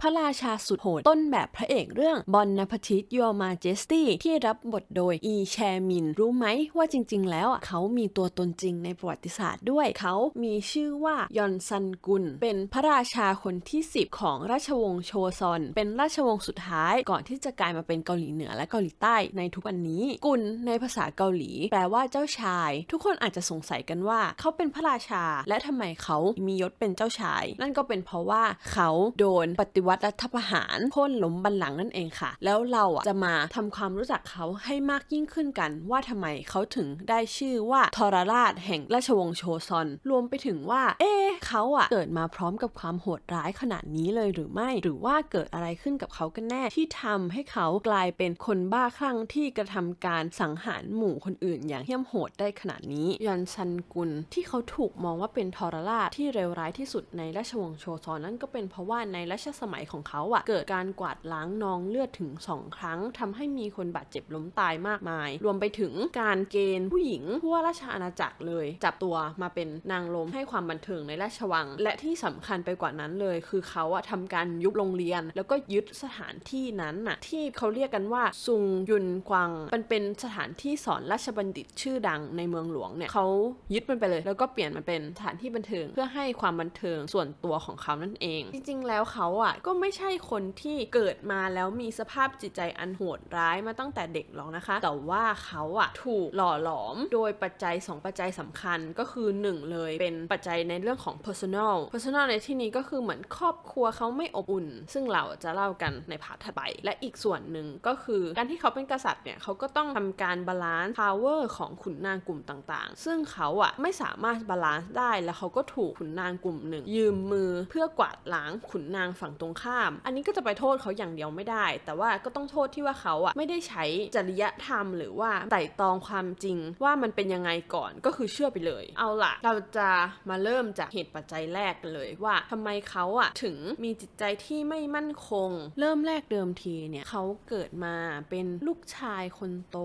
พระราชาสุดโหดต้นแบบพระเอกเรื่องบอนน p พทิตย o มาเจสตี้ที่รับบทโดยอีแชมิน รู้ไหมว่าจริง ๆ แล้วเขามีตัวตนจริงในประวัติศาสตร์ด้วย เขามีชื่อว่ายอนซันกุล เป็นพระราชาคนที่ 10 ของราชวงศ์โชซอน เป็นราชวงศ์สุดท้ายก่อนที่จะกลายมาเป็นเกาหลีเหนือและเกาหลีใต้ในทุกวันนี้ กุลในภาษาเกาหลี แปลว่าเจ้าชาย ทุกคนอาจจะสงสัยกันว่า เขาเป็นพระราชา และทำไมเขามียศเป็นเจ้าชาย นั่นก็เป็นเพราะว่าเขาโดนปฏิวัติรัฐประหารโค่นล้มบัลลังก์นั่นเองค่ะ แล้วเราอะจะมาทำความรู้จักเขาให้มากยิ่งขึ้นกัน ว่าทำไมเขาถึงได้ชื่อว่าทรราชแห่งราชวงศ์โชซอน รวมไปถึงว่า เอ๊เขาอะเกิดมาพร้อมกับความโหดร้ายขนาดนี้เลยหรือไม่ หรือว่าเกิดอะไรขึ้นกับเขากันแน่ที่ทำให้เขากลายเป็นคนบ้าคลั่งที่กระทำการสังหารหมู่คนอื่น อย่างเหี้ยมโหดได้ขนาดนี้ยอนซันกุลที่เขาถูกมองว่าเป็นทรราชที่เลวร้ายที่สุดในราชวงศ์โชซอนนั่นก็เป็นเพราะว่าในรัชสมัยของเขาอะเกิดการกวาดล้างนองเลือดถึง 2 ครั้งทำให้มีคนบาดเจ็บล้มตายมากมาย รวมไปถึงการเกณฑ์ผู้หญิงผู้ว่าราชอาณาจักรเลย จับตัวมาเป็นนางลมให้ความบันเทิงในราชวัง และที่สำคัญไปกว่านั้นเลย คือเขาอะทำการยุบโรงเรียน แล้วก็ยึดสถานที่นั้นน่ะที่เขาเรียกกันว่าซุงยุนกวัง มันเป็นสถานที่สอนราชบัณฑิตชื่อดังในเมืองหลวงเนี่ยเขายึดมันไปเลย แล้วก็เปลี่ยนมันเป็นสถานที่บันเทิงเพื่อให้ความบันเทิงส่วนตัวของเขานั่นเอง จริงๆ แล้วเขาอะก็ไม่ใช่คนที่เกิดมาแล้วมีสภาพจิตใจอันโหดร้ายมาตั้งแต่เด็กหรอกนะคะ แต่ว่าเขาอะถูกหล่อหลอมโดยปัจจัย 2 ปัจจัยสำคัญก็คือ 1 เลยเป็นปัจจัยในเรื่องของ personal personal ในที่นี้ก็คือเหมือนครอบครัวเขาไม่อบอุ่น ซึ่งเราจะเล่ากันในพาร์ทถัดไป และอีกส่วนหนึ่งก็คือการที่เขาเป็นกษัตริย์เนี่ยเขาก็ต้องทำการบาลานซ์ power ของขุนนางกลุ่มต่างๆ ซึ่งเขาอะไม่สามารถบาลานซ์ได้แล้วเขาก็ถูกขุนนางกลุ่มหนึ่งยืมมือเพื่อกวาดล้างขุนนางฝั่งตรงข้าม อันนี้ก็จะไปโทษเขาอย่างเดียวไม่ได้ แต่ว่าก็ต้องโทษที่ว่าเขาอะไม่ได้ใช้จริยธรรม หรือว่าไต่ตองความจริงว่ามันเป็นยังไงก่อนก็คือเชื่อไปเลย เอาล่ะ เราจะมาเริ่มจากเหตุปัจจัยแรกกันเลยว่าทำไมเขาอะถึงมีจิตใจที่ไม่มั่นคง เริ่มแรกเดิมทีเนี่ยเขาเกิดมาเป็นลูกชายคนโต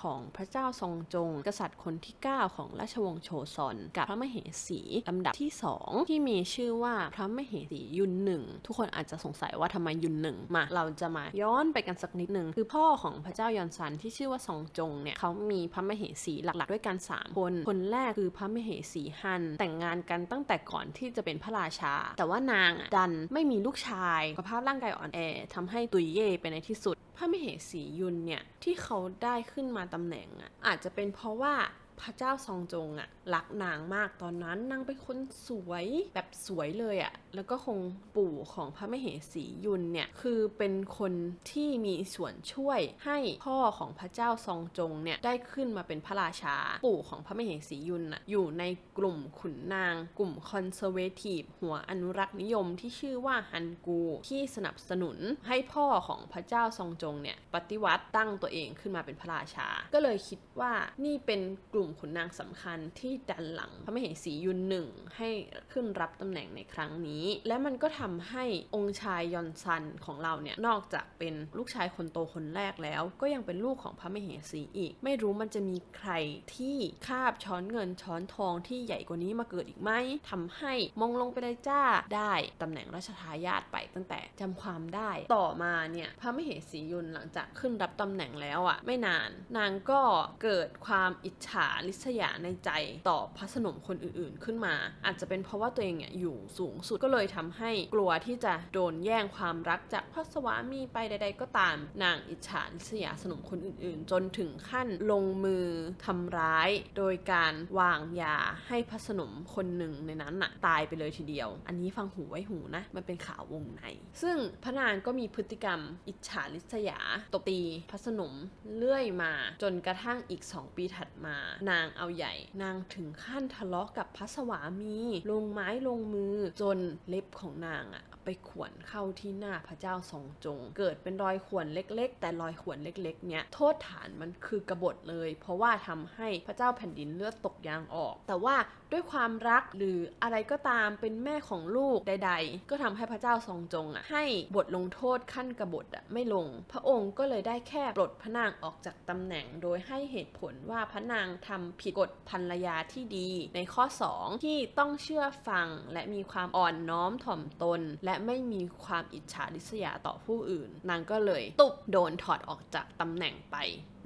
ของพระเจ้าซองจง กษัตริย์คนที่ 9 ของราชวงศ์โชซอนกับพระมเหสีลำดับที่ 2 ที่มีชื่อว่าพระมเหสียุนหนึ่งทุกคนอาจจะสงสัยว่าทำไมยุนหนึ่งมา เราจะมาย้อนไปกันสักนิดหนึ่งคือพ่อของพระเจ้ายอนซันที่ชื่อว่าซองจงเนี่ยเขามีพระมเหสีหลักๆ ด้วยกัน 3 คน คนแรกคือพระมเหสีฮัน แต่งงานกันตั้งแต่ก่อนที่จะเป็นพระราชา แต่ว่านางดันไม่มีลูกชายสภาพร่างกายอ่อนแอทำให้ตุยเย่ไปในที่สุดพระมเหสียุนเนี่ยที่เขาได้ขึ้นมาตำแหน่งอะอาจจะเป็นเพราะว่า พระเจ้าซองจงอะรักนางมากตอนนั้นนางเป็นคนสวยแบบสวยเลยอะแล้วก็คงปู่ของพระมเหสียุนเนี่ยคือเป็นคนที่มีส่วนช่วยให้พ่อของพระเจ้าซองจงเนี่ยได้ขึ้นมาเป็นพระราชา ปู่ของพระมเหสียุนอะอยู่ในกลุ่มขุนนาง กลุ่มคอนเซอร์เวทีฟหัวอนุรักษ์นิยมที่ชื่อว่าฮันกูที่สนับสนุนให้พ่อของพระเจ้าซองจงเนี่ยปฏิวัติตั้งตัวเองขึ้นมาเป็นพระราชา ก็เลยคิดว่านี่เป็นกลุ่มขุนนางสำคัญที่ดันหลังพระมเหสียุนหนึ่งให้ขึ้นรับตำแหน่งในครั้งนี้ และมันก็ทำให้องค์ชายยอนซันของเราเนี่ยนอกจากเป็นลูกชายคนโตคนแรกแล้ว ก็ยังเป็นลูกของพระมเหสีอีก ไม่รู้มันจะมีใครที่คาบช้อนเงินช้อนทองที่ใหญ่กว่านี้มาเกิดอีกไหมทำให้มองลงไปเลยจ้าได้ตำแหน่งราชทายาทไปตั้งแต่จำความได้ต่อมาเนี่ยพระมเหสียุนหลังจากขึ้นรับตำแหน่งแล้วอะ่ะไม่นาน นางก็เกิดความอิจฉาริษยาในใจต่อพระสนมคนอื่นๆ ขึ้นมา อาจจะเป็นเพราะว่าตัวเองเนี่ยอยู่สูงสุดก็เลยทำให้กลัวที่จะโดนแย่งความรักจากพระสวามีไปใด ๆ ก็ตาม นางอิจฉาริษยาสนมคนอื่น ๆ จนถึงขั้นลงมือทำร้าย โดยการวางยาให้พระสนมคนหนึ่งในนั้นน่ะตายไปเลยทีเดียว อันนี้ฟังหูไว้หูนะ มันเป็นข่าววงใน ซึ่งพระนางก็มีพฤติกรรมอิจฉาริษยาตบตีพระสนมเรื่อยมา จนกระทั่งอีก 2 ปีถัดมานางเอาใหญ่ นางถึงขั้นทะเลาะกับพระสวามี ลงไม้ลงมือจนเล็บของนางอะไปข่วนเข้าที่หน้าพระเจ้าทรงจง เกิดเป็นรอยข่วนเล็ก ๆ แต่รอยข่วนเล็ก ๆ เนี้ยโทษฐานมันคือกบฏเลย เพราะว่าทำให้พระเจ้าแผ่นดินเลือดตกยางออก แต่ว่าด้วยความรักหรืออะไรก็ตามเป็นแม่ของลูกใด ๆ ก็ทำให้พระเจ้าทรงจงอะให้บทลงโทษขั้นกบฏอะไม่ลง พระองค์ก็เลยได้แค่ปลดพระนางออกจากตำแหน่งโดยให้เหตุผลว่าพระนางทำผิดกฎภรรยาที่ดี ในข้อ 2 ที่ต้องเชื่อฟังและมีความอ่อนน้อมถ่อมตน และไม่มีความอิจฉาริษยาต่อผู้อื่น นางก็เลยตุบโดนถอดออกจากตำแหน่งไป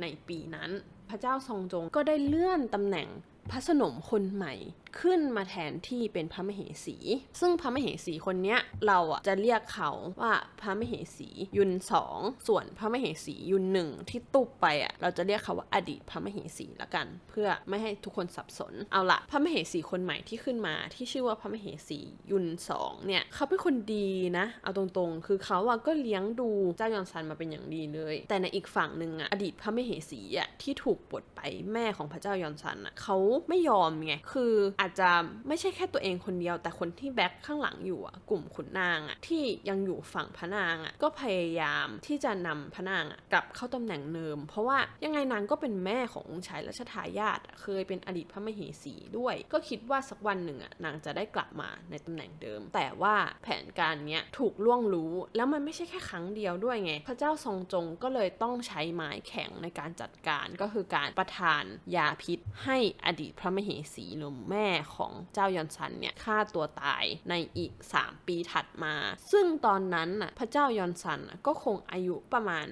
ในปีนั้น พระเจ้าทรงจงก็ได้เลื่อนตำแหน่งพระสนมคนใหม่ ขึ้นมาแทนที่เป็นพระมเหสี ซึ่งพระมเหสีคนเนี้ยเราอะจะเรียกเขาว่าพระมเหสียุนสองส่วนพระมเหสียุนหนึ่งที่ตุบไปอะเราจะเรียกเขาว่าอดีตพระมเหสีละกัน เพื่อไม่ให้ทุกคนสับสนเอาละพระมเหสีคนใหม่ที่ขึ้นมาที่ชื่อว่าพระมเหสียุนสองเนี่ยเขาเป็นคนดีนะ เอาตรงๆ คือเขาอะก็เลี้ยงดูเจ้ายอนซันมาเป็นอย่างดีเลย แต่ในอีกฝั่งหนึ่งอะอดีตพระมเหสีอะที่ถูกปลดไปแม่ของพระเจ้ายอนซันอะเขาไม่ยอมไงคืออาจจะไม่ใช่แค่ตัวเองคนเดียว แต่คนที่แบ็คข้างหลังอยู่อะกลุ่มขุนนางอะที่ยังอยู่ฝั่งพระนางอะก็พยายามที่จะนำพระนางอะกลับเข้าตำแหน่งเดิม เพราะว่ายังไงนางก็เป็นแม่ขององค์ชายรัชทายาทเคยเป็นอดีตพระมเหสีด้วย ก็คิดว่าสักวันหนึ่งอะนางจะได้กลับมาในตำแหน่งเดิม แต่ว่าแผนการเนี้ยถูกล่วงรู้แล้วมันไม่ใช่แค่ครั้งเดียวด้วยไง พระเจ้าทรงจงก็เลยต้องใช้ไม้แข็งในการจัดการก็คือการประทานยาพิษให้อดีตพระมเหสีหรือแม่ของเจ้ายอนซันเนี่ยฆ่าตัวตายในอีก 3 ปีถัดมา ซึ่งตอนนั้นน่ะพระเจ้ายอนซันก็คงอายุประมาณ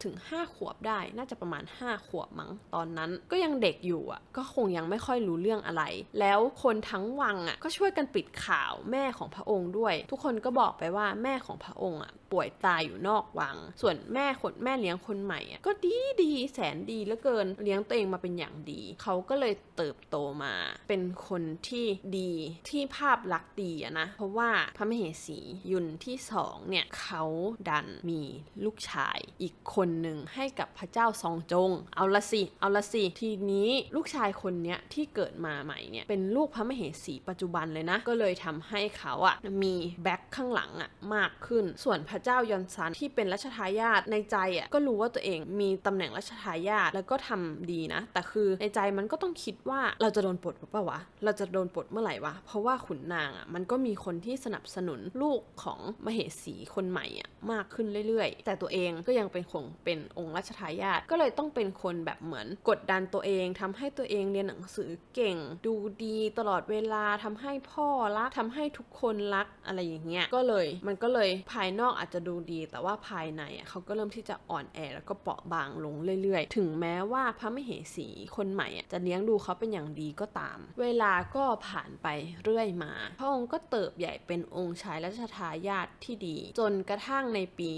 3-5 ขวบได้ น่าจะประมาณ 5 ขวบมั้งตอนนั้นก็ยังเด็กอยู่อะก็คงยังไม่ค่อยรู้เรื่องอะไร แล้วคนทั้งวังอะก็ช่วยกันปิดข่าวแม่ของพระองค์ด้วย ทุกคนก็บอกไปว่าแม่ของพระองค์อะ ป่วยตายอยู่นอกวัง ส่วนแม่คนแม่เลี้ยงคนใหม่อะก็ดีดีแสนดีเหลือเกินเลี้ยงตัวเองมาเป็นอย่างดี เขาก็เลยเติบโตมา เป็นคนที่ดีที่ภาพลักษณ์ดีนะ เพราะว่าพระมเหสียุนที่สองเนี่ยเขาดันมีลูกชายอีกคนหนึ่งให้กับพระเจ้าซองจง เอาละสิ เอาละสิ ทีนี้ลูกชายคนเนี้ยที่เกิดมาใหม่เนี่ยเป็นลูกพระมเหสีปัจจุบันเลยนะ ก็เลยทำให้เขาอะมีแบ็คข้างหลังอะมากขึ้น ส่วนพระเจ้ายอนซันที่เป็นรัชทายาทในใจอะก็รู้ว่าตัวเองมีตำแหน่งรัชทายาทแล้วก็ทำดีนะ แต่คือในใจมันก็ต้องคิดว่าเราจะโดนปลดหรือเปล่าวะเราจะโดนปลดเมื่อไหร่วะเพราะว่าขุนนางอะมันก็มีคนที่สนับสนุนลูกของมเหสีคนใหม่อะมากขึ้นเรื่อยๆ แต่ตัวเองก็ยังเป็นคงเป็นองค์รัชทายาทก็เลยต้องเป็นคนแบบเหมือนกดดันตัวเองทำให้ตัวเองเรียนหนังสือเก่ง ดูดีตลอดเวลาทำให้พ่อรักทำให้ทุกคนรักอะไรอย่างเงี้ยก็เลยมันก็เลยภายนอกอาจจะดูดี แต่ว่าภายในอะเขาก็เริ่มที่จะอ่อนแอแล้วก็เปราะบางลงเรื่อยๆ ถึงแม้ว่าพระมเหสีคนใหม่อะจะเลี้ยงดูเขาเป็นอย่างดีก็ตาม เวลาก็ผ่านไปเรื่อยมา พระองค์ก็เติบใหญ่เป็นองค์ชายรัชทายาทที่ดี จนกระทั่งในปี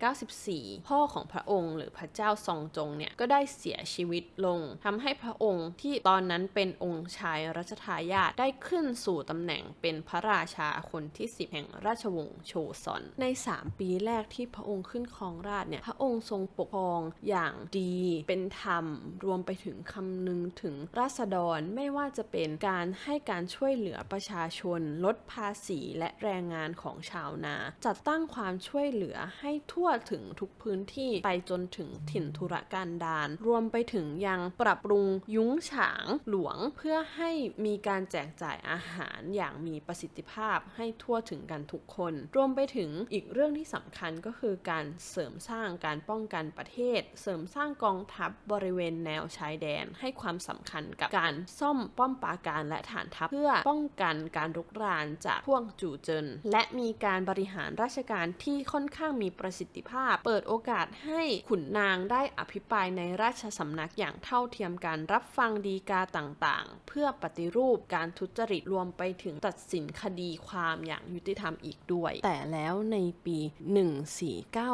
1494 พ่อของพระองค์หรือพระเจ้าซองจงเนี่ยก็ได้เสียชีวิตลงทำให้พระองค์ที่ตอนนั้นเป็นองค์ชายรัชทายาทได้ขึ้นสู่ตำแหน่งเป็นพระราชาคนที่ 10 แห่งราชวงศ์โชซอนใน 3 ปีแรกที่พระองค์ขึ้นครองราชเนี่ยพระองค์ทรงปกครองอย่างดีเป็นธรรม รวมไปถึงคำนึงถึงราษฎรไม่ว่าจะเป็นการให้การช่วยเหลือประชาชน ลดภาษีและแรงงานของชาวนา จัดตั้งความช่วยเหลือให้ทั่วถึงทุกพื้นที่ไปจนถึงถิ่นธุรกันดารรวมไปถึงยังปรับปรุงยุ้งฉางหลวงเพื่อให้มีการแจกจ่ายอาหารอย่างมีประสิทธิภาพให้ทั่วถึงกันทุกคน รวมไปถึงอีกเรื่องที่สำคัญก็คือการเสริมสร้างการป้องกันประเทศ เสริมสร้างกองทัพบริเวณแนวชายแดน ให้ความสำคัญกับการซ่อมป้อมปราการและฐานทัพเพื่อป้องกันการรุกรานจากพวกจู่เจินและมีการบริหารราชการที่ค่อนข้างมีประสิทธิภาพ เปิดโอกาสให้ขุนนางได้อภิปรายในราชสำนักอย่างเท่าเทียมกันรับฟังดีกาต่างๆ เพื่อปฏิรูปการทุจริตรวมไปถึงตัดสินคดีความอย่างยุติธรรมอีกด้วย แต่แล้วในปี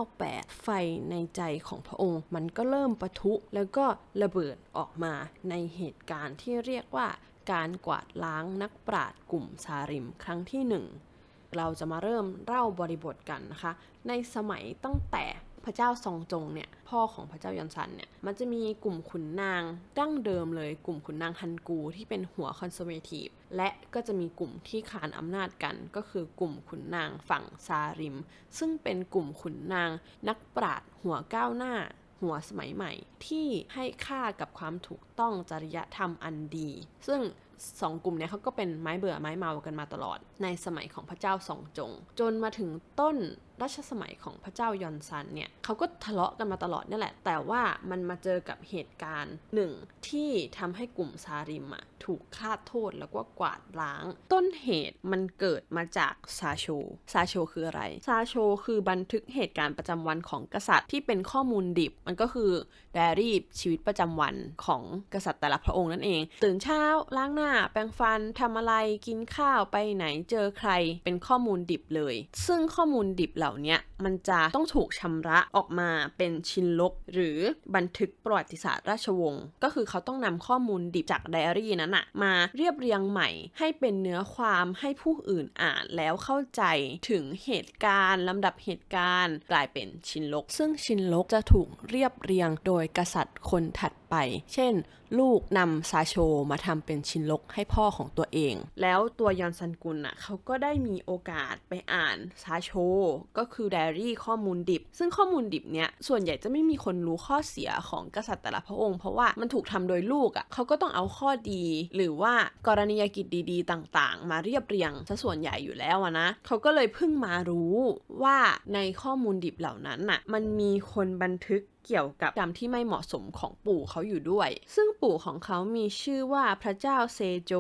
1498 ไฟในใจของพระองค์ มันก็เริ่มปะทุแล้วก็ระเบิดออกมาในเหตุการณ์ที่เรียกว่าการกวาดล้างนักปราชญ์กลุ่มซาริมครั้งที่หนึ่งเราจะมาเริ่มเล่าบริบทกันนะคะ ในสมัยตั้งแต่ พระเจ้าซองจงเนี่ยพ่อของพระเจ้ายอนซันเนี่ยมันจะมีกลุ่มขุนนางดั้งเดิมเลย กลุ่มขุนนางฮันกูที่เป็นหัวคอนเซอร์เวทีฟและก็จะมีกลุ่มที่ขานอำนาจกัน ก็คือกลุ่มขุนนางฝั่งซาริม ซึ่งเป็นกลุ่มขุนนางนักปราชญ์หัวก้าวหน้าหัวสมัยใหม่ที่ให้ค่ากับความถูกต้องจริยธรรมอันดี ซึ่งสองกลุ่มเนี้ยเขาก็เป็นไม้เบื่อไม้เมากันมาตลอด ในสมัยของพระเจ้าสองจง จนมาถึงต้น ราชสมัยของพระเจ้ายอนซันเนี่ยเขาก็ทะเลาะกันมาตลอดนี่แหละ แต่ว่ามันมาเจอกับเหตุการณ์หนึ่งที่ทำให้กลุ่มซาริมอะถูกฆ่าโทษแล้วก็กวาดล้าง ต้นเหตุมันเกิดมาจากซาโช ซาโชคืออะไร ซาโชคือบันทึกเหตุการณ์ประจำวันของกษัตริย์ที่เป็นข้อมูลดิบ มันก็คือไดอารี่ชีวิตประจำวันของกษัตริย์แต่ละพระองค์นั่นเอง ตื่นเช้าล้างหน้า แปรงฟันทำอะไรกินข้าวไปไหนเจอใครเป็นข้อมูลดิบเลย ซึ่งข้อมูลดิบเหล่านี้มันจะต้องถูกชำระออกมาเป็นชิ้นลบ หรือบันทึกประวัติศาสตร์ราชวงศ์ก็คือเขาต้องนำข้อมูลดิบจากไดอารี่นั้นอะมาเรียบเรียงใหม่ ให้เป็นเนื้อความให้ผู้อื่นอ่านแล้วเข้าใจถึงเหตุการณ์ลำดับเหตุการณ์ กลายเป็นชินลก ซึ่งชินลกจะถูกเรียบเรียงโดยกษัตริย์คนถัด ไป เช่น ลูกนำซาโชมาทำเป็นชินลกให้พ่อของตัวเอง แล้วตัวยอนซันกุลน่ะเขาก็ได้มีโอกาสไปอ่านซาโช ก็คือไดอารี่ข้อมูลดิบ ซึ่งข้อมูลดิบเนี้ยส่วนใหญ่จะไม่มีคนรู้ข้อเสียของกษัตริย์แต่ละพระองค์ เพราะว่ามันถูกทำโดยลูกอะ่ะเขาก็ต้องเอาข้อดี หรือว่ากรณียกิจดีๆ ต่างๆ มาเรียบเรียงซะส่วนใหญ่อยู่แล้วนะเขาก็เลยเพิ่งมารู้ว่าในข้อมูลดิบเหล่านั้นน่ะมันมีคนบันทึก เกี่ยวกับกรรมที่ไม่เหมาะสมของปู่เขาอยู่ด้วย ซึ่งปู่ของเขามีชื่อว่าพระเจ้าเซโจ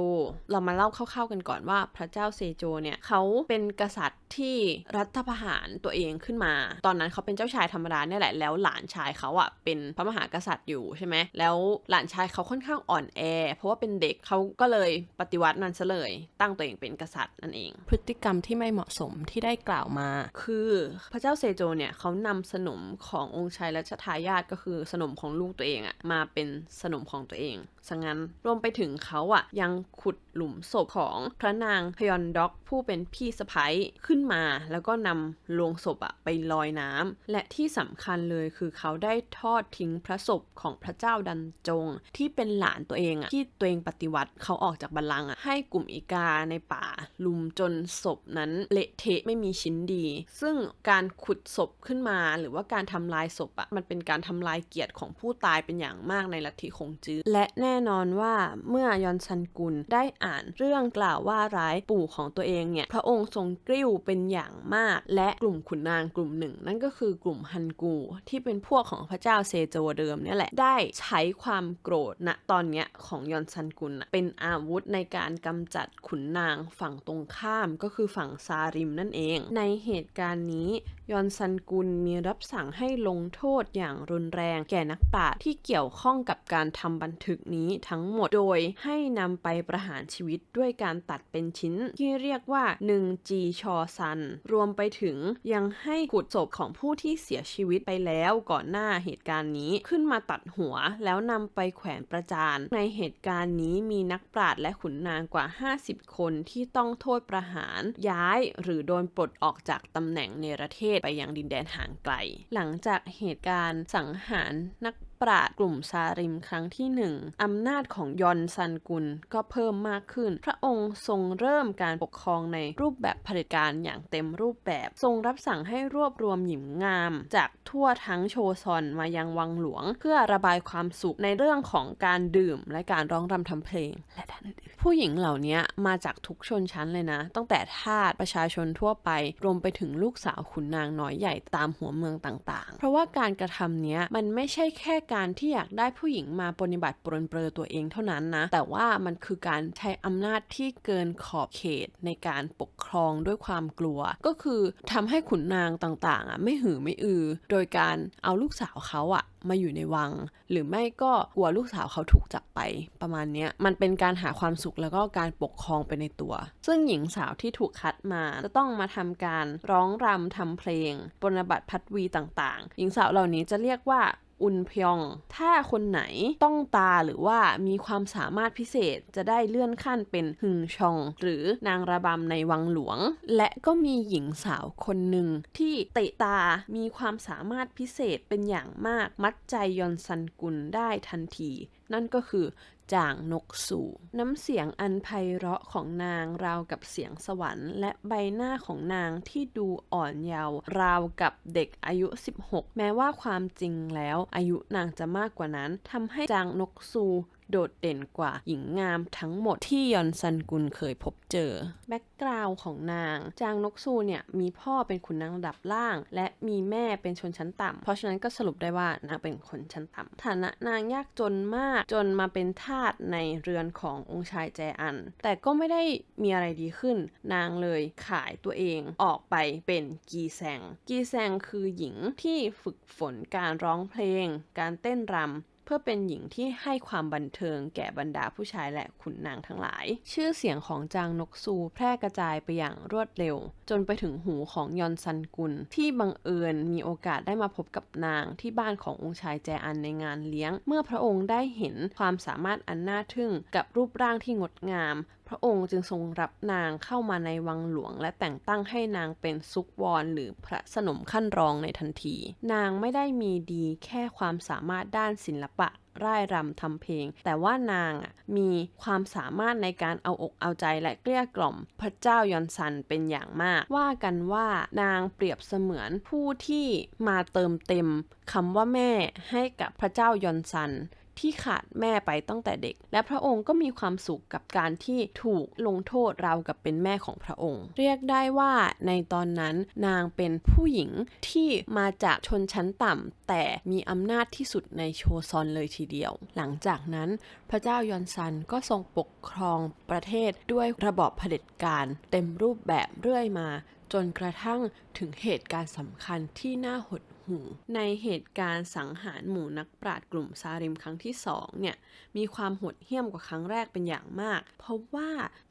เรามาเล่าคร่าวๆกันก่อนว่าพระเจ้าเซโจเนี่ยเขาเป็นกษัตริย์ที่รัฐประหารตัวเองขึ้นมา ตอนนั้นเขาเป็นเจ้าชายธรรมดาเนี่ยแหละ แล้วหลานชายเขาอะเป็นพระมหากษัตริย์อยู่ใช่ไหม แล้วหลานชายเขาค่อนข้างอ่อนแอ เพราะว่าเป็นเด็กเขาก็เลยปฏิวัติมันซะเลย ตั้งตัวเองเป็นกษัตริย์นั่นเอง พฤติกรรมที่ไม่เหมาะสมที่ได้กล่าวมา คือพระเจ้าเซโจเนี่ยเขานำสนมขององค์ชายรัชทายาทก็คือสนมของลูกตัวเองอะมาเป็นสนมของตัวเองสังงั้นรวมไปถึงเขาอะยังขุดหลุมศพของพระนางฮยอนด็อกผู้เป็นพี่สะพ้ยขึ้นมา แล้วก็นำโลงศพอะไปลอยน้ำและที่สำคัญเลยคือเขาได้ทอดทิ้งพระศพของพระเจ้าดันจง ที่เป็นหลานตัวเองอะที่ตัวเองปฏิวัติเขาออกจากบัลลังก์อะให้กลุ่มอีกาในป่า ลุมจนศพนั้นเละเทะไม่มีชิ้นดี ซึ่งการขุดศพขึ้นมาหรือว่าการทำลายศพอะมันเป็นการทำลายเกียรติของผู้ตายเป็นอย่างมากในลัทธิคงจื้อ และแน่นอนว่าเมื่อยอนซันกุลได้อ่านเรื่องกล่าวว่าร้ายปู่ของตัวเองเนี่ย พระองค์ทรงกริ้วเป็นอย่างมาก และกลุ่มขุนนางกลุ่มหนึ่ง นั่นก็คือกลุ่มฮันกู ที่เป็นพวกของพระเจ้าเซโจเดิมเนี่ยแหละได้ใช้ความโกรธณตอนเนี้ยของยอนซันกุลเป็นอาวุธในการกำจัดขุนนางฝั่งตรงข้ามก็คือฝั่งซาริมนั่นเอง ในเหตุการณ์นี้ยอนซันกุลมีรับสั่งให้ลงโทษอย่างรุนแรงแก่นักปราชญ์ที่เกี่ยวข้องกับการทำบันทึกนี้ทั้งหมด โดยให้นำไปประหารชีวิตด้วยการตัดเป็นชิ้นที่เรียกว่า1จีชอซัน รวมไปถึงยังให้ขุดศพของผู้ที่เสียชีวิตไปแล้วก่อนหน้าเหตุการณ์นี้ขึ้นมาตัดหัวแล้วนำไปแขวนประจาน ในเหตุการณ์นี้มีนักปราชญ์และขุนนางกว่า 50 คนที่ต้องโทษประหาร ย้ายหรือโดนปลดออกจากตำแหน่งในประเทศไปยังดินแดนห่างไกล หลังจากเหตุการณ์สังหารนักปราดกลุ่มซาริมครั้งที่หนึ่งอำนาจของยอนซันกุลก็เพิ่มมากขึ้น พระองค์ทรงเริ่มการปกครองในรูปแบบเผด็จการอย่างเต็มรูปแบบ ทรงรับสั่งให้รวบรวมหญิงงามจาก ทั่วทั้งโชซอนมายังวังหลวง เพื่อระบายความสุขในเรื่องของการดื่มและการร้องรำทำเพลง และด้านอื่นผู้หญิงเหล่านี้มาจากทุกชนชั้นเลยนะ ตั้งแต่ทาสประชาชนทั่วไป รวมไปถึงลูกสาวขุนนางน้อยใหญ่ตามหัวเมืองต่างๆ เพราะว่าการกระทำนี้มันไม่ใช่แค่การที่อยากได้ผู้หญิงมาปฏิบัติปรนเปรอตัวเองเท่านั้นนะ แต่ว่ามันคือการใช้อำนาจที่เกินขอบเขตในการปกครองด้วยความกลัว ก็คือทำให้ขุนนางต่างๆอะไม่หือไม่อือ โดยการเอาลูกสาวเขาอะมาอยู่ในวัง หรือไม่ก็กลัวลูกสาวเขาถูกจับไป ประมาณนี้มันเป็นการหาความสุขแล้วก็การปกครองไปในตัว ซึ่งหญิงสาวที่ถูกคัดมาจะต้องมาทำการร้องรำทำเพลงปรนบัติพัดวีต่างๆ หญิงสาวเหล่านี้จะเรียกว่า อุนพยอง ถ้าคนไหนต้องตาหรือว่ามีความสามารถพิเศษจะได้เลื่อนขั้นเป็นหึงชอง หรือนางระบำในวังหลวง และก็มีหญิงสาวคนหนึ่งที่เตะตามีความสามารถพิเศษเป็นอย่างมากมัดใจยอนซันกุลได้ทันที นั่นก็คือ จางนกสู่ น้ำเสียงอันไพเราะของนางราวกับเสียงสวรรค์ และใบหน้าของนางที่ดูอ่อนเยาว์ราวกับเด็กอายุ 16 แม้ว่าความจริงแล้วอายุนางจะมากกว่านั้นทำให้จางนกสู่ โดดเด่นกว่าหญิงงามทั้งหมดที่ยอนซันกุลเคยพบเจอ แบ็กกราวของนาง จางนกซูเนี่ยมีพ่อเป็นขุนนางระดับล่าง และมีแม่เป็นชนชั้นต่ำเพราะฉะนั้นก็สรุปได้ว่านางเป็นคนชั้นต่ำฐานะนางยากจนมากจนมาเป็นทาสในเรือนขององค์ชายแจอัน แต่ก็ไม่ได้มีอะไรดีขึ้น นางเลยขายตัวเองออกไปเป็นกีแซงกีแซงคือหญิงที่ฝึกฝนการร้องเพลง การเต้นรำ เพื่อเป็นหญิงที่ให้ความบันเทิงแก่บรรดาผู้ชายและขุนนางทั้งหลาย ชื่อเสียงของจางนกซูแพร่กระจายไปอย่างรวดเร็ว จนไปถึงหูของยอนซันกุล ที่บังเอิญมีโอกาสได้มาพบกับนางที่บ้านขององค์ชายแจอันในงานเลี้ยง เมื่อพระองค์ได้เห็นความสามารถอันน่าทึ่งกับรูปร่างที่งดงาม ระองค์จึงทรงรับนางเข้ามาในวังหลวง และแต่งตั้งให้นางเป็นซุกวอนหรือพระสนมขั้นรองในทันที นางไม่ได้มีดีแค่ความสามารถด้านศิลปะร่ายรำทำเพลง แต่ว่านางอะมีความสามารถในการเอาอกเอาใจและเกลี้ยกล่อม พระเจ้ายอนซันเป็นอย่างมาก ว่ากันว่านางเปรียบเสมือนผู้ที่มาเติมเต็มคำว่าแม่ให้กับพระเจ้ายอนซัน ที่ขาดแม่ไปตั้งแต่เด็ก และพระองค์ก็มีความสุขกับการที่ถูกลงโทษราวกับเป็นแม่ของพระองค์ เรียกได้ว่าในตอนนั้นนางเป็นผู้หญิงที่มาจากชนชั้นต่ำแต่มีอำนาจที่สุดในโชซอนเลยทีเดียว หลังจากนั้นพระเจ้ายอนซันก็ทรงปกครองประเทศด้วยระบอบเผด็จการเต็มรูปแบบเรื่อยมาจนกระทั่งถึงเหตุการณ์สำคัญที่น่าหด หูในเหตุการณ์สังหารหมู่นักปราชญ์กลุ่มซาริมครั้งที่สองเนี่ยมีความโหดเหี้ยมกว่าครั้งแรกเป็นอย่างมาก เพราะว่า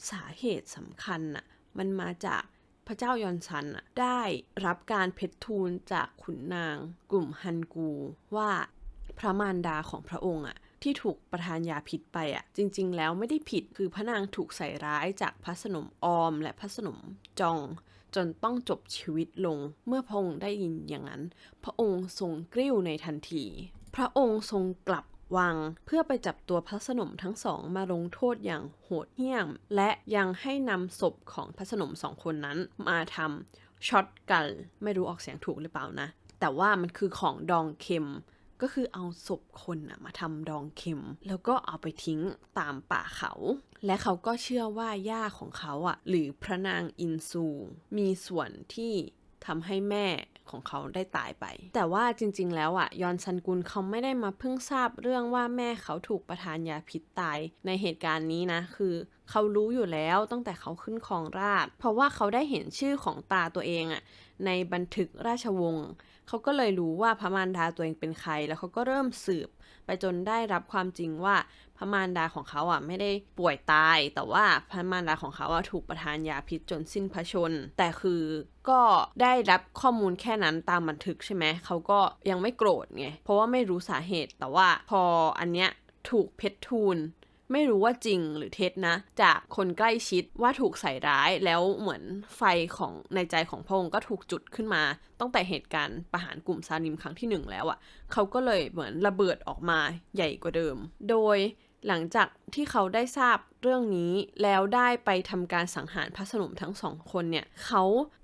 สาเหตุสำคัญน่ะมันมาจากพระเจ้ายอนซันน่ะได้รับการเพชรทูลจากขุนนาง กลุ่มฮันกู ว่าพระมารดาของพระองค์อะที่ถูกประทานยาพิษไปอะ จริง ๆ แล้วไม่ได้ผิดคือพระนางถูกใส่ร้ายจากพระสนมออมและพระสนมจอง จนต้องจบชีวิตลงเมื่อพระองค์ได้ยินอย่างนั้น พระองค์ทรงกริ้วในทันที พระองค์ทรงกลับวังเพื่อไปจับตัวพระสนมทั้งสองมาลงโทษอย่างโหดเหี้ยม และยังให้นำศพของพระสนมสองคนนั้นมาทำช็อตกัน ไม่รู้ออกเสียงถูกหรือเปล่านะ แต่ว่ามันคือของดองเค็ม ก็คือเอาศพคนนะมาทำดองเค็ม แล้วก็เอาไปทิ้งตามป่าเขา และเขาก็เชื่อว่าย่าของเขาอะ หรือพระนางอินซู มีส่วนที่ทำให้แม่ของเขาได้ตายไป แต่ว่าจริงๆ แล้วอะยอนซันกุลเขาไม่ได้มาเพิ่งทราบเรื่องว่าแม่เขาถูกประทานยาพิษตายในเหตุการณ์นี้นะ คือเขารู้อยู่แล้วตั้งแต่เขาขึ้นครองราช เพราะว่าเขาได้เห็นชื่อของตาตัวเองอะในบันทึกราชวงศ์เขาก็เลยรู้ว่าพระมารดาตัวเองเป็นใคร แล้วเขาก็เริ่มสืบ ไปจนได้รับความจริงว่าพระมารดาของเขาอะไม่ได้ป่วยตาย แต่ว่าพระมารดาของเขาอะถูกประทานยาพิษจนสิ้นพระชน แต่คือก็ได้รับข้อมูลแค่นั้นตามบันทึกใช่ไหมเขาก็ยังไม่โกรธไงเพราะว่าไม่รู้สาเหตุแต่ว่าพออันเนี้ยถูกเพชรทูล ไม่รู้ว่าจริงหรือเท็จนะ จากคนใกล้ชิดว่าถูกใส่ร้ายแล้วเหมือนไฟของในใจของพระองค์ก็ถูกจุดขึ้นมา ตั้งแต่เหตุการณ์ประหารกลุ่มซานิมครั้งที่หนึ่งแล้วอะ่ะเขาก็เลยเหมือนระเบิดออกมาใหญ่กว่าเดิม โดย หลังจากที่เขาได้ทราบเรื่องนี้แล้วได้ไปทำการสังหารพระสนมทั้งสองคนเนี่ยเขา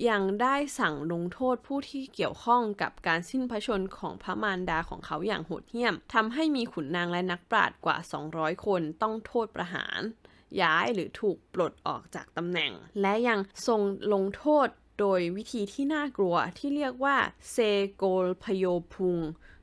ยังได้สั่งลงโทษผู้ที่เกี่ยวข้องกับการสิ้นพระชนของพระมารดาของเขาอย่างโหดเหี้ยมทำให้มีขุนนางและนักปราชญ์กว่า 200 คนต้องโทษประหารย้ายหรือถูกปลดออกจากตำแหน่ง และยังทรงลงโทษโดยวิธีที่น่ากลัวที่เรียกว่าเซโกลพโยพุง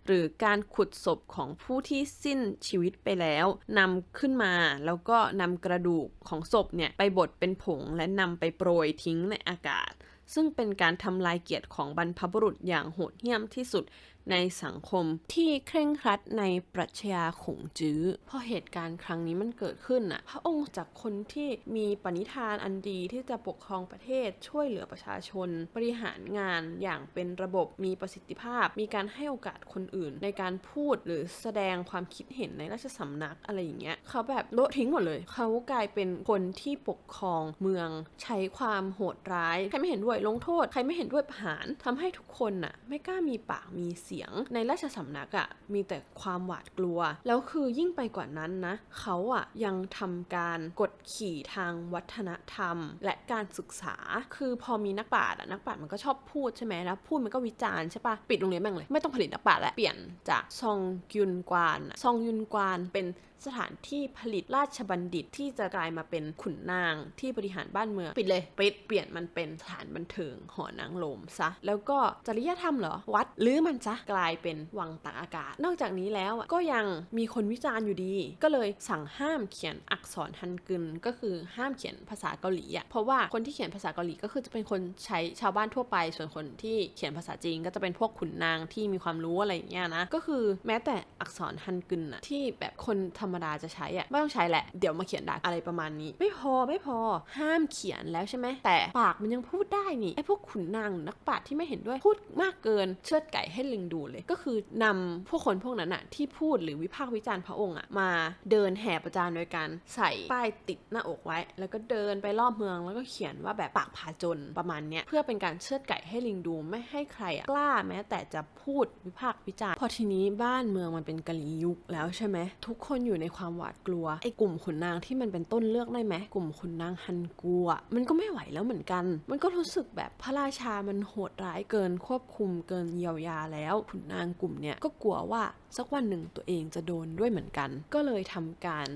หรือการขุดศพของผู้ที่สิ้นชีวิตไปแล้วนำขึ้นมาแล้วก็นำกระดูกของศพเนี่ยไปบดเป็นผงและนำไปโปรยทิ้งในอากาศ ซึ่งเป็นการทำลายเกียรติของบรรพบุรุษอย่างโหดเหี้ยมที่สุด ในสังคมที่เคร่งครัดในปรัชญาขงจื้อพอเหตุการณ์ครั้งนี้มันเกิดขึ้นน่ะพระองค์จากคนที่มีปณิธานอันดีที่จะปกครองประเทศช่วยเหลือประชาชน บริหารงานอย่างเป็นระบบมีประสิทธิภาพ มีการให้โอกาสคนอื่น ในการพูดหรือแสดงความคิดเห็นในราชสำนักอะไรอย่างเงี้ยเขาแบบโละทิ้งหมดเลย เขากลายเป็นคนที่ปกครองเมืองใช้ความโหดร้ายใครไม่เห็นด้วยลงโทษใครไม่เห็นด้วยประหารทำให้ทุกคนน่ะไม่กล้ามีปากมีเสียงในราชสำนักอะ่ะมีแต่ความหวาดกลัว แล้วคือยิ่งไปกว่านั้นนะเขาอะ่ะยังทำการกดขี่ทางวัฒนธรรม และการศึกษา คือพอมีนักปราชญ์อะนักปราชญ์มันก็ชอบพูดใช่ไหมแล้วพูดมันก็วิจารณ์ใช่ปะปิดโรงเรียนแม่งเลย ไม่ต้องผลิตนักปราชญ์แล้วเปลี่ยนจากซองยุนกวานซองยุนกวานเป็นสถานที่ผลิตราชบัณฑิตที่จะกลายมาเป็นขุนนางที่บริหารบ้านเมือง ปิดเลยปิดเปลี่ยนมันเป็นสถานบันเทิงหอนางลมซะ แล้วก็จริยธรรมเหรอ วัดหรือมันซะกลายเป็นวังตากอากาศ นอกจากนี้แล้วก็ยังมีคนวิจารณ์อยู่ดี ก็เลยสั่งห้ามเขียนอักษรฮันกึนก็คือห้ามเขียนภาษาเกาหลีอะเพราะว่าคนที่เขียนภาษาเกาหลีก็คือจะเป็นคนใช้ชาวบ้านทั่วไป ส่วนคนที่เขียนภาษาจีนก็จะเป็นพวกขุนนางที่มีความรู้อะไรอย่างเงี้ยนะก็คือแม้แต่อักษรฮันกึนอะที่แบบคนธรรมดาจะใช้อะไม่ต้องใช้แหละเดี๋ยวมาเขียนด่าอะไรประมาณนี้ ไม่พอไม่พอห้ามเขียนแล้วใช่ไหมแต่ปากมันยังพูดได้นี่ไอพวกขุนนางนักปราชญ์ที่ไม่เห็นด้วยพูดมากเกินเชือดไก่ให้ลิงดูเลย ก็คือนำพวกคนพวกนั้นอะที่พูดหรือวิพากษ์วิจารณ์พระองค์อะมาเดินแห่ประจานโดยการใส่ป้ายติดหน้าอกไว้ แล้วก็เดินไปรอบเมืองแล้วก็เขียนว่าแบบปากผาจนประมาณเนี้ยเพื่อเป็นการเชือดไก่ให้ลิงดูไม่ให้ใครอะกล้าแม้แต่จะพูดวิพากษ์วิจารณ์พอทีนี้บ้านเมืองมันเป็นกะลียุคแล้วใช่ไหมทุกคนอยู่ในความหวาดกลัวไอ้กลุ่มขุนนางที่มันเป็นต้นเลือกได้ไหมกลุ่มขุนนางฮันกูอะมันก็ไม่ไหวแล้วเหมือนกัน มันก็รู้สึกแบบพระราชามันโหดร้ายเกินควบคุมเกินเยียวยาแล้วขุนนางกลุ่มเนี้ยก็กลัวว่าสักวันหนึ่งตัวเองจะโดนด้วยเหมือนกัน ก็เลยทำการ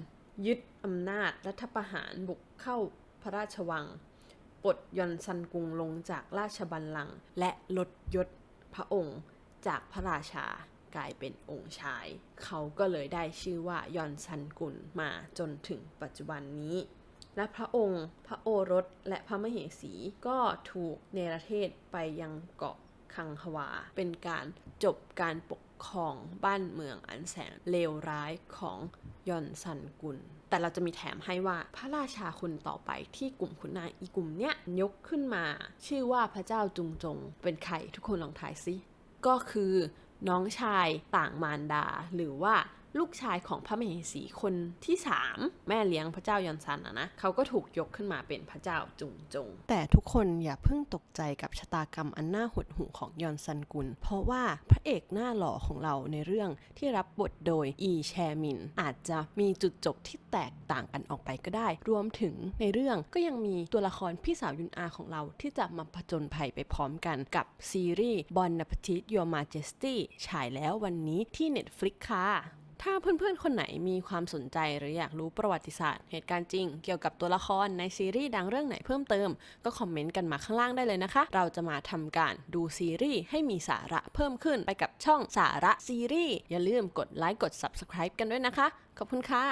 ยึดอำนาจรัฐประหารบุกเข้าพระราชวังปลดยอนซันกุงลงจากราชบัลลังก์และลดยศพระองค์จากพระราชากลายเป็นองค์ชาย เขาก็เลยได้ชื่อว่ายอนซันกุลมาจนถึงปัจจุบันนี้ และพระองค์ พระโอรสและพระมเหสีก็ถูกเนรเทศไปยังเกาะ คังฮวา เป็นการจบการปกครองบ้านเมืองอันแสนเลวร้ายของยอนซันกุลแต่เราจะมีแถมให้ว่าพระราชาคนต่อไปที่กลุ่มขุนนางอีกลุ่มเนี้ยยกขึ้นมา ชื่อว่าพระเจ้าจุงจง เป็นใครทุกคนลองทายสิก็คือน้องชายต่างมารดา หรือว่า ลูกชายของพระมเหสีคนที่ 3 แม่เลี้ยงพระเจ้ายอนซันอะนะเขาก็ถูกยกขึ้นมาเป็นพระเจ้าจุงจง แต่ทุกคนอย่าเพิ่งตกใจกับชะตากรรมอันน่าหดหู่ของยอนซันกุล เพราะว่าพระเอกหน้าหล่อของเราในเรื่องที่รับบทโดยอีแชมิน อาจจะมีจุดจบที่แตกต่างกันออกไปก็ได้ รวมถึงในเรื่องก็ยังมีตัวละครพี่สาวยุนอาของเราที่จะมาผจญภัยไปพร้อมกันกับซีรีส์บอนน p พ t ิ t Your Majesty ฉายแล้ววันนี้ที่ Netflix ค่ะ ถ้าเพื่อนๆ คนไหนมีความสนใจหรืออยากรู้ประวัติศาสตร์ เหตุการณ์จริง เกี่ยวกับตัวละครในซีรีส์ดังเรื่องไหนเพิ่มเติม ก็คอมเมนต์กันมาข้างล่างได้เลยนะคะ เราจะมาทำการดูซีรีส์ให้มีสาระเพิ่มขึ้นไปกับช่องสาระซีรีส์อย่าลืมกดไลค์กด Subscribe กันด้วยนะคะ ขอบคุณค่ะ